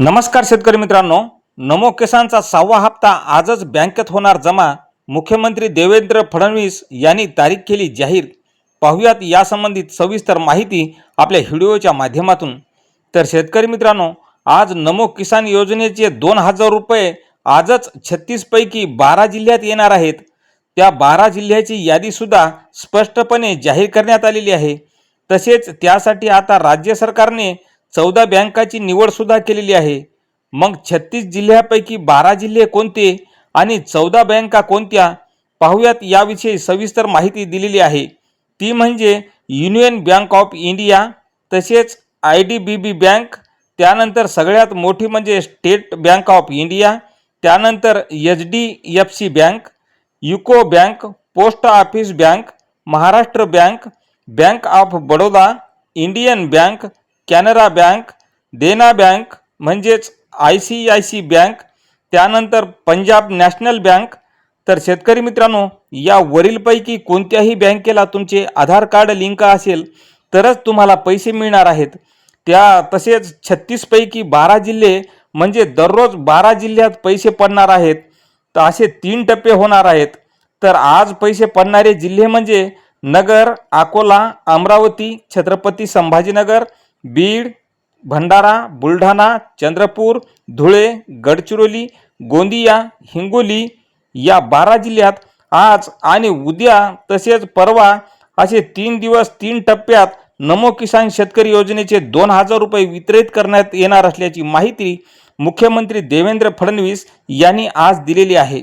नमस्कार शेतकरी मित्रांनो. नमो किसानचा सहावा हप्ता आजच बँकेत होणार जमा. मुख्यमंत्री देवेंद्र फडणवीस यांनी तारीख केली जाहीर. पाहुयात यासंबंधित सविस्तर माहिती आपल्या व्हिडिओच्या माध्यमातून. तर शेतकरी मित्रांनो आज नमो किसान योजनेचे दोन हजार रुपये आजच छत्तीसपैकी बारा जिल्ह्यात येणार आहेत. त्या बारा जिल्ह्याची यादीसुद्धा स्पष्टपणे जाहीर करण्यात आलेली आहे. तसेच त्यासाठी आता राज्य सरकारने चौदा बँकाची निवडसुद्धा केलेली आहे. मग छत्तीस जिल्ह्यापैकी बारा जिल्हे कोणते आणि चौदा बँका कोणत्या? पाहुयात याविषयी सविस्तर माहिती दिलेली आहे. ती म्हणजे युनियन बँक ऑफ इंडिया तसेच I D B B bank त्यानंतर सगळ्यात मोठी म्हणजे स्टेट बँक ऑफ इंडिया त्यानंतर H D F C bank UCO bank post office bank Maharashtra bank bank of Baroda Indian bank Canara bank Dena bank म्हणजेच I C I C bank त्यानंतर Punjab national bank. तर शेतकरी मित्रांनो या वरीलपैकी कोणत्याही बँकेला तुमचे आधार कार्ड लिंक असेल तरच तुम्हाला पैसे मिळणार आहेत. त्या तसेच छत्तीसपैकी बारा जिल्हे म्हणजे दररोज बारा जिल्ह्यात पैसे पडणार आहेत. तर असे तीन टप्पे होणार आहेत. तर आज पैसे पडणारे जिल्हे म्हणजे नगर अकोला अमरावती छत्रपती संभाजीनगर बीड भंडारा बुलढाणा चंद्रपूर धुळे गडचिरोली गोंदिया हिंगोली या बारा जिल्ह्यात आज आणि उद्या तसेच परवा असे तीन दिवस तीन टप्प्यात नमो किसान शेतकरी योजनेचे दोन हजार रुपये वितरित करण्यात येणार असल्याची माहिती मुख्यमंत्री देवेंद्र फडणवीस यांनी आज दिलेली आहे.